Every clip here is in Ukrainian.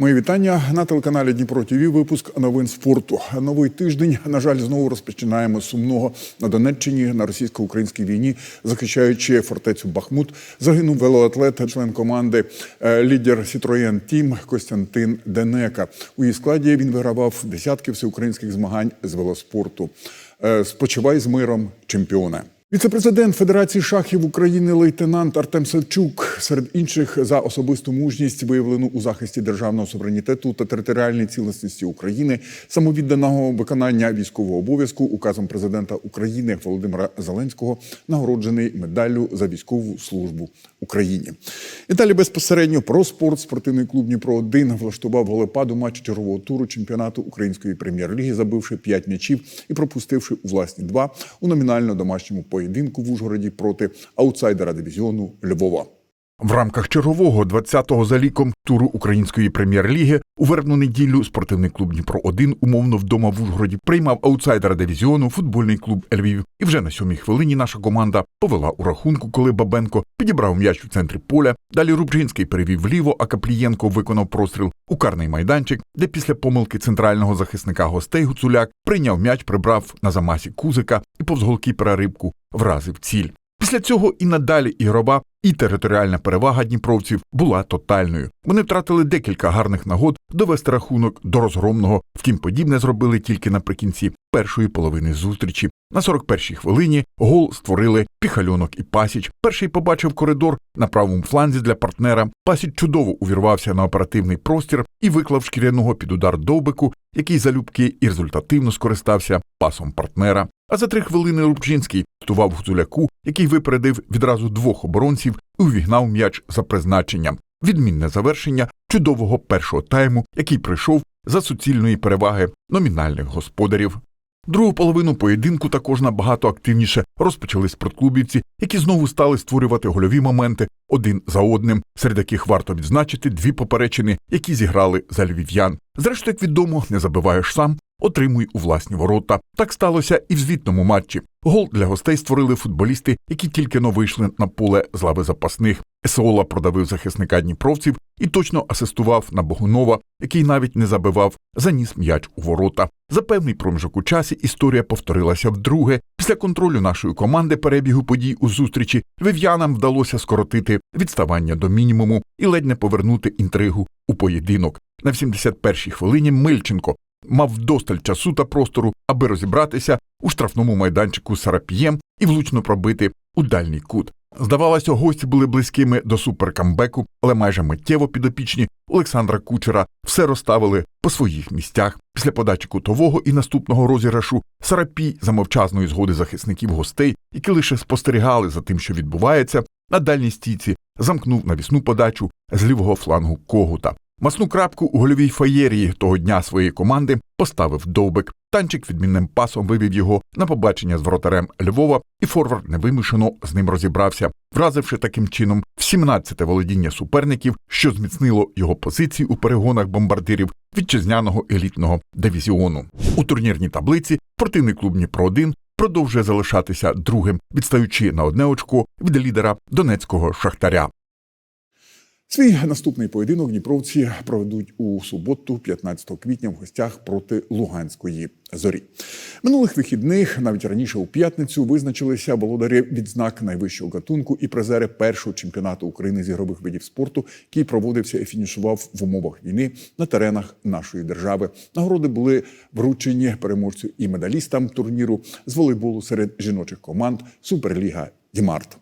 Мої вітання на телеканалі Дніпро ТВ. Випуск новин спорту. Новий тиждень. На жаль, знову розпочинаємо сумного на Донеччині на російсько-українській війні, захищаючи фортецю Бахмут. Загинув велоатлет, член команди, е, лідер Сітроєн Тім Костянтин Денека. У її складі він вигравав десятки всеукраїнських змагань з велоспорту. Е, Спочивай з миром, чемпіоне. Віце-президент Федерації шахів України лейтенант Артем Савчук серед інших за особисту мужність виявлену у захисті державного суверенітету та територіальної цілісності України, самовідданого виконання військового обов'язку указом президента України Володимира Зеленського нагороджений медаллю за військову службу Україні. І далі безпосередньо про спорт. Спортивний клуб Дніпро 1 влаштував голепаду матч чергового туру чемпіонату української прем'єр-ліги, забивши 5 м'ячів і пропустивши у власні два у номінально домашньому поєдинку в Ужгороді проти аутсайдера дивізіону Львова. В рамках чергового 20-го за ліком туру української прем'єр-ліги у вербну неділю спортивний клуб Дніпро 1 умовно вдома в Ужгороді приймав аутсайдера дивізіону футбольний клуб Львів. І вже на сьомій хвилині наша команда повела у рахунку, коли Бабенко підібрав м'яч у центрі поля. Далі Рубчинський перевів вліво, а Каплієнко виконав простріл у карний майданчик, де після помилки центрального захисника гостей Гуцуляк прийняв м'яч, прибрав на замасі кузика і повз голкіпера рибку вразив ціль. Після цього і надалі ігрова і територіальна перевага дніпровців була тотальною. Вони втратили декілька гарних нагод довести рахунок до розгромного. Втім, подібне зробили тільки наприкінці першої половини зустрічі. На 41-й хвилині гол створили Піхальонок і Пасіч. Перший побачив коридор на правому фланзі для партнера. Пасіч чудово увірвався на оперативний простір і виклав шкіряного під удар довбику, який залюбки і результативно скористався пасом партнера. А за три хвилини Рубчинський готував Гуцуляку, який випередив відразу двох оборонців і увігнав м'яч за призначенням. Відмінне завершення чудового першого тайму, який прийшов за суцільної переваги номінальних господарів. Другу половину поєдинку також набагато активніше розпочали спортклубівці, які знову стали створювати гольові моменти один за одним, серед яких варто відзначити дві поперечини, які зіграли за львів'ян. Зрештою, як відомо, не забиваєш сам, отримуй у власні ворота. Так сталося і в звітному матчі. Гол для гостей створили футболісти, які тільки но вийшли на поле з лави запасних. Есола продавив захисника дніпровців і точно асистував на Богунова, який навіть не забивав, заніс м'яч у ворота. За певний проміжок у часі історія повторилася вдруге. Після контролю нашої команди перебігу подій у зустрічі львів'янам вдалося скоротити відставання до мінімуму і ледь не повернути інтригу у поєдинок. На 71-й хвилині Мильченко мав вдосталь часу та простору, аби розібратися у штрафному майданчику з Сарапієм і влучно пробити у дальній кут. Здавалося, гості були близькими до суперкамбеку, але майже миттєво підопічні Олександра Кучера все розставили по своїх місцях. Після подачі кутового і наступного розіграшу Сарапій за мовчазної згоди захисників гостей, які лише спостерігали за тим, що відбувається, на дальній стійці замкнув навісну подачу з лівого флангу когута. Масну крапку у гольовій фаєрії того дня своєї команди поставив довбик. Танчик відмінним пасом вивів його на побачення з воротарем Львова, і форвард невимушено з ним розібрався, вразивши таким чином в 17-те володіння суперників, що зміцнило його позиції у перегонах бомбардирів вітчизняного елітного дивізіону. У турнірній таблиці спортивний клуб Дніпро 1 продовжує залишатися другим, відстаючи на одне очко від лідера донецького шахтаря. Свій наступний поєдинок дніпровці проведуть у суботу, 15 квітня, в гостях проти Луганської зорі. Минулих вихідних, навіть раніше у п'ятницю, визначилися володарі відзнак найвищого гатунку і призери першого чемпіонату України з ігрових видів спорту, який проводився і фінішував в умовах війни на теренах нашої держави. Нагороди були вручені переможцю і медалістам турніру з волейболу серед жіночих команд Суперліга Дімарт.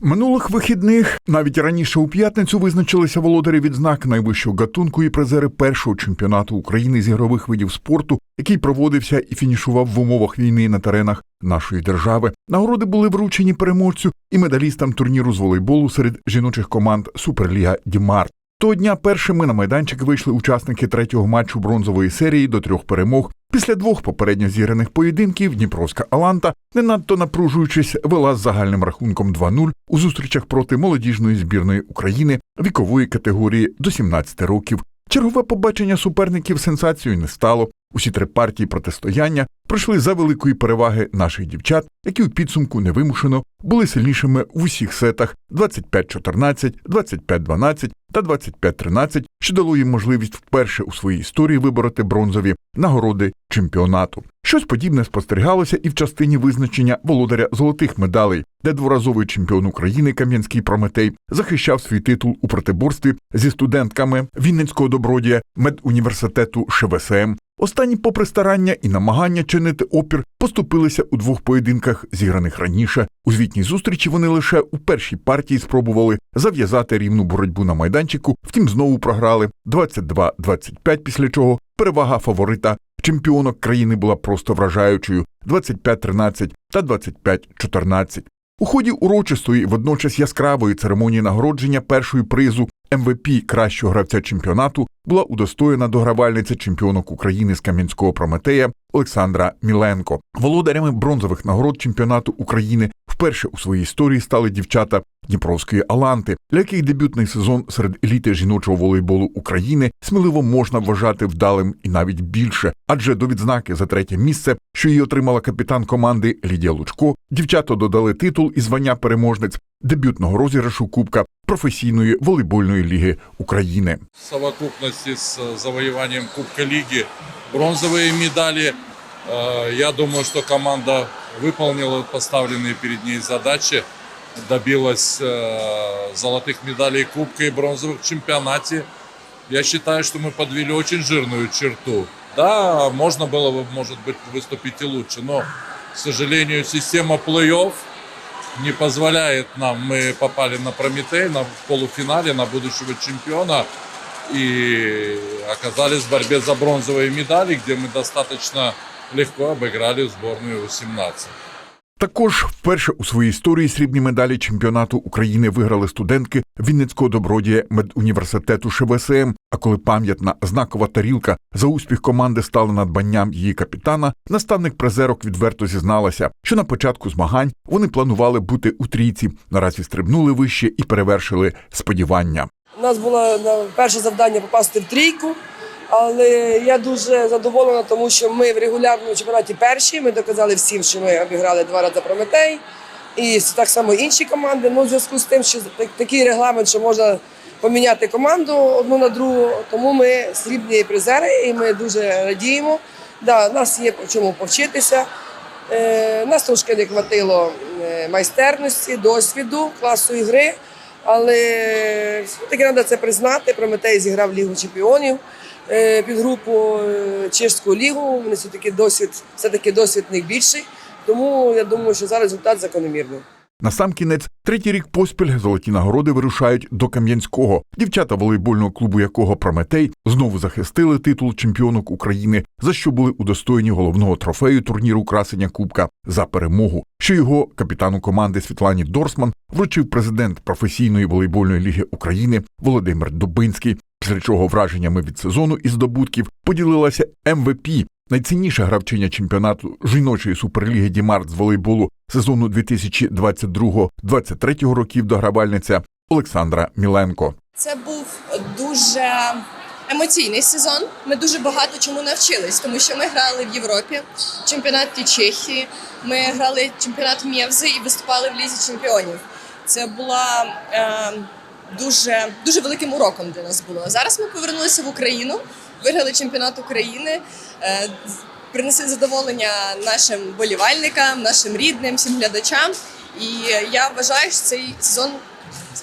Минулих вихідних навіть раніше у п'ятницю визначилися володарі відзнак найвищого гатунку і призери першого чемпіонату України з ігрових видів спорту, який проводився і фінішував в умовах війни на теренах нашої держави. Нагороди були вручені переможцю і медалістам турніру з волейболу серед жіночих команд Суперліга Дімарт. Того дня першими на майданчик вийшли учасники третього матчу бронзової серії до трьох перемог. Після двох попередньо зіграних поєдинків Дніпровська Аланта, не надто напружуючись, вела з загальним рахунком 2-0 у зустрічах проти молодіжної збірної України вікової категорії до 17 років. Чергове побачення суперників сенсацією не стало. Усі три партії протистояння пройшли за великої переваги наших дівчат, які у підсумку невимушено були сильнішими в усіх сетах 25-14, 25-12 та 25-13, що дало їм можливість вперше у своїй історії вибороти бронзові нагороди чемпіонату. Щось подібне спостерігалося і в частині визначення володаря золотих медалей, де дворазовий чемпіон України Кам'янський Прометей захищав свій титул у протиборстві зі студентками Вінницького добродія медуніверситету ШВСМ. Останні, попри старання і намагання чинити опір, поступилися у двох поєдинках, зіграних раніше. У звітній зустрічі вони лише у першій партії спробували зав'язати рівну боротьбу на майданчику, втім знову програли 22-25, після чого перевага фаворита чемпіонок країни була просто вражаючою 25-13 та 25-14. У ході урочистої, водночас яскравої церемонії нагородження першої призу МВП кращого гравця чемпіонату була удостоєна догравальниця чемпіонок України з Кам'янського Прометея Олександра Міленко. Володарями бронзових нагород чемпіонату України вперше у своїй історії стали дівчата Дніпровської Аланти, для яких дебютний сезон серед еліти жіночого волейболу України сміливо можна вважати вдалим і навіть більше, адже до відзнаки за третє місце, що її отримала капітан команди Лідія Лучко, дівчата додали титул і звання переможниць дебютного розіграшу Кубка професійної волейбольної ліги України. в совокупности с э, завоеванием Кубка Лиги бронзовые медали. Э, Я думаю, что команда выполнила поставленные перед ней задачи, Добилась э, золотых медалей Кубка и бронзовых в чемпионате. Я считаю, что мы подвели очень жирную черту. Да, можно было бы, может быть, выступить и лучше, но, к сожалению, система плей-офф не позволяет нам. Мы попали на Прометей на полуфинале на будущего чемпиона и оказались в борьбе за бронзовые медали, где мы достаточно легко обыграли сборную У-17. Також вперше у своїй історії срібні медалі чемпіонату України виграли студентки Вінницького добродія медуніверситету ШВСМ. А коли пам'ятна знакова тарілка за успіх команди стала надбанням її капітана, наставник призерок відверто зізналася, що на початку змагань вони планували бути у трійці. Наразі стрибнули вище і перевершили сподівання. У нас було на перше завдання попасти в трійку, але я дуже задоволена, тому що ми в регулярному чемпіонаті перші. Ми доказали всім, що ми обіграли два рази Прометей. І так само інші команди. Ну, в зв'язку з тим, що такий регламент, що можна поміняти команду одну на другу. Тому ми срібні призери і ми дуже радіємо. Да, нас є по чому повчитися. Е, нас трошки не хватило е, майстерності, досвіду, класу ігри. Але все-таки треба це признати. Прометей зіграв Лігу чемпіонів е, під групу е, Чешську лігу. Вони все-таки досвід, все-таки досвід в них більший. Тому я думаю, що зараз результат закономірний. Насамкінець, третій рік поспіль золоті нагороди вирушають до Кам'янського. Дівчата волейбольного клубу якого Прометей знову захистили титул чемпіонок України, за що були удостоєні головного трофею турніру красення Кубка за перемогу, що його капітану команди Світлані Дорсман вручив президент професійної волейбольної ліги України Володимир Дубинський. Після чого враженнями від сезону і здобутків поділилася МВП, найцінніша гравчиня чемпіонату жіночої суперліги Дімарт з волейболу сезону 2022-2023 років догравальниця Олександра Міленко. Це був дуже емоційний сезон. Ми дуже багато чому навчились, тому що ми грали в Європі, в чемпіонаті Чехії. Ми грали чемпіонат Мєвзи і виступали в лізі чемпіонів. Це була е, дуже, дуже великим уроком для нас було. Зараз ми повернулися в Україну, виграли чемпіонат України. Е, Принесли задоволення нашим болівальникам, нашим рідним, всім глядачам. І я вважаю, що цей сезон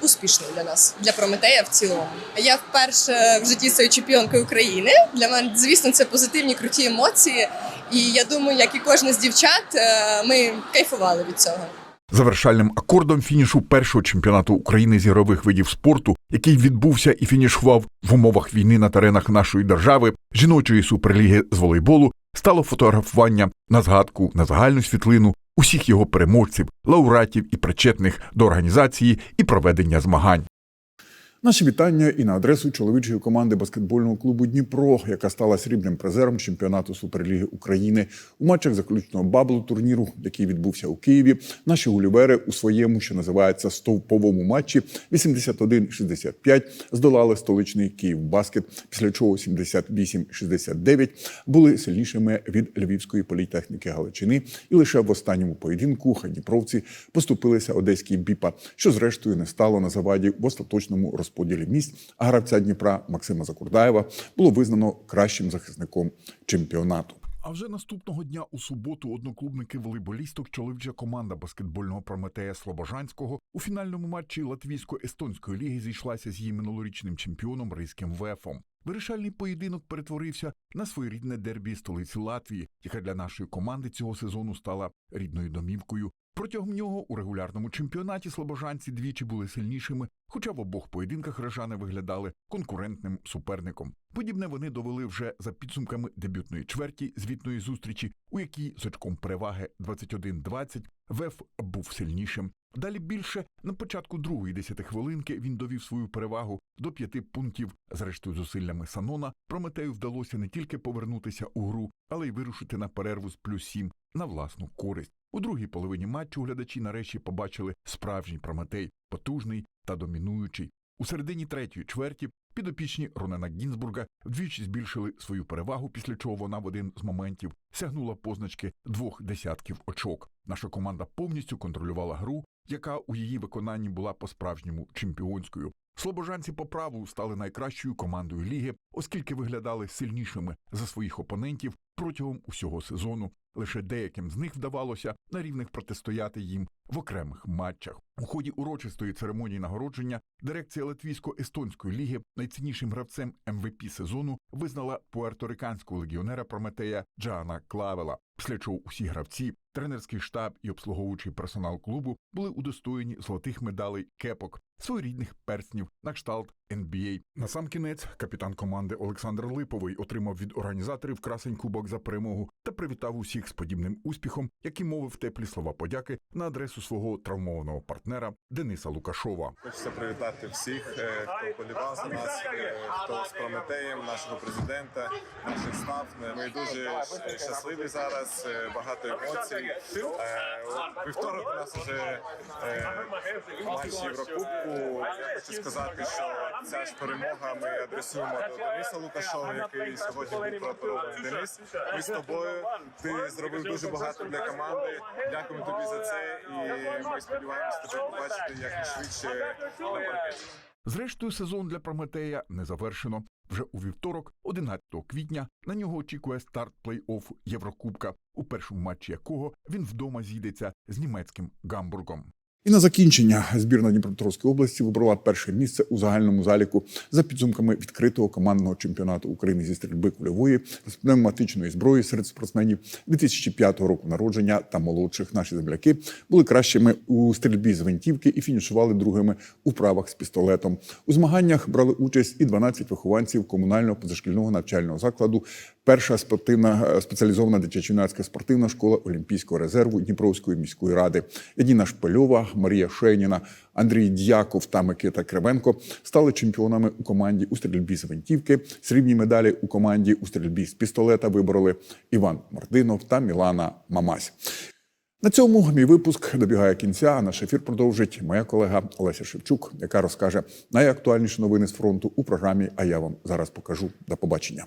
успішний для нас, для Прометея в цілому. Я вперше в житті стаю чемпіонкою України. Для мене, звісно, це позитивні круті емоції. І я думаю, як і кожна з дівчат, е, ми кайфували від цього. Завершальним акордом фінішу першого чемпіонату України з ігрових видів спорту, який відбувся і фінішував в умовах війни на теренах нашої держави, жіночої суперліги з волейболу, стало фотографування на згадку на загальну світлину усіх його переможців, лауреатів і причетних до організації і проведення змагань. Наші вітання і на адресу чоловічої команди баскетбольного клубу Дніпро, яка стала срібним призером чемпіонату Суперліги України у матчах заключного баблу турніру, який відбувся у Києві. Наші гулівери у своєму, що називається стовповому матчі 81-65 здолали столичний Київбаскет, після чого 78-69 були сильнішими від Львівської політехніки Галичини, і лише в останньому поєдинку хадніпровці поступилися одеській біпа, що зрештою не стало на заваді в остаточному розподілі місць. А гравця Дніпра Максима Закурдаєва було визнано кращим захисником чемпіонату. А вже наступного дня у суботу одноклубники волейболісток чоловіча команда баскетбольного Прометея Слобожанського у фінальному матчі латвійсько-естонської ліги зійшлася з її минулорічним чемпіоном Ризьким Вефом. Вирішальний поєдинок перетворився на своєрідне дербі столиці Латвії, яка для нашої команди цього сезону стала рідною домівкою. Протягом нього у регулярному чемпіонаті слобожанці двічі були сильнішими, хоча в обох поєдинках рижани виглядали конкурентним суперником. Подібне вони довели вже за підсумками дебютної чверті звітної зустрічі, у якій з очком переваги 21-20 ВЕФ був сильнішим. Далі більше на початку другої десятихвилинки він довів свою перевагу до п'яти пунктів. Зрештою, зусиллями Санона Прометею вдалося не тільки повернутися у гру, але й вирушити на перерву з плюс сім на власну користь. У другій половині матчу глядачі нарешті побачили справжній Прометей, потужний та домінуючий. У середині третьої чверті підопічні Ронена Гінзбурга вдвічі збільшили свою перевагу, після чого вона в один з моментів сягнула позначки двох десятків очок. Наша команда повністю контролювала гру, яка у її виконанні була по-справжньому чемпіонською. Слобожанці по праву стали найкращою командою ліги, оскільки виглядали сильнішими за своїх опонентів протягом усього сезону. Лише деяким з них вдавалося на рівних протистояти їм в окремих матчах. У ході урочистої церемонії нагородження дирекція латвійсько-естонської ліги найціннішим гравцем МВП сезону визнала пуерториканського легіонера Прометея Джана Клавела. Після чого усі гравці, тренерський штаб і обслуговуючий персонал клубу були удостоєні золотих медалей кепок, своєрідних перснів на кшталт NBA. Насамкінець капітан команди Олександр Липовий отримав від організаторів красень кубок за перемогу та привітав усіх з подібним успіхом, який мовив теплі слова подяки на адресу свого травмованого партнера Дениса Лукашова. Хочеться привітати всіх, е, хто болівав за нас, е, хто з Прометеєм, нашого президента, наших став. Ми дуже щасливі зараз, е, багато емоцій. Е, Вівторок у нас вже е, матч Єврокубку. Я хочу сказати, що ця ж перемога ми адресуємо до Дениса Лукашова, який сьогодні був прооперований. Денис, ми з тобою. Ти зробив дуже багато для команди. Дякуємо тобі за це. І ми сподіваємося тебе побачити якнайшвидше на. Зрештою, сезон для Прометея не завершено. Вже у вівторок, 11 квітня, на нього очікує старт плей-офф Єврокубка, у першому матчі якого він вдома зійдеться з німецьким Гамбургом. І на закінчення збірна Дніпропетровської області вибрала перше місце у загальному заліку за підсумками відкритого командного чемпіонату України зі стрільби кульової з пневматичної зброї серед спортсменів 2005 року народження та молодших. Наші земляки були кращими у стрільбі з гвинтівки і фінішували другими у вправах з пістолетом. У змаганнях брали участь і 12 вихованців комунального позашкільного навчального закладу. Перша спортивна е, спеціалізована дитячо-юнацька спортивна школа Олімпійського резерву Дніпровської міської ради. Едіна Шпильова, Марія Шейніна, Андрій Дяков та Микита Кривенко стали чемпіонами у команді у стрільбі з гвинтівки. Срібні медалі у команді у стрільбі з пістолета вибороли Іван Мартинов та Мілана Мамась. На цьому мій випуск добігає кінця. а Наш ефір продовжить моя колега Олеся Шевчук, яка розкаже найактуальніші новини з фронту у програмі. А я вам зараз покажу. До побачення.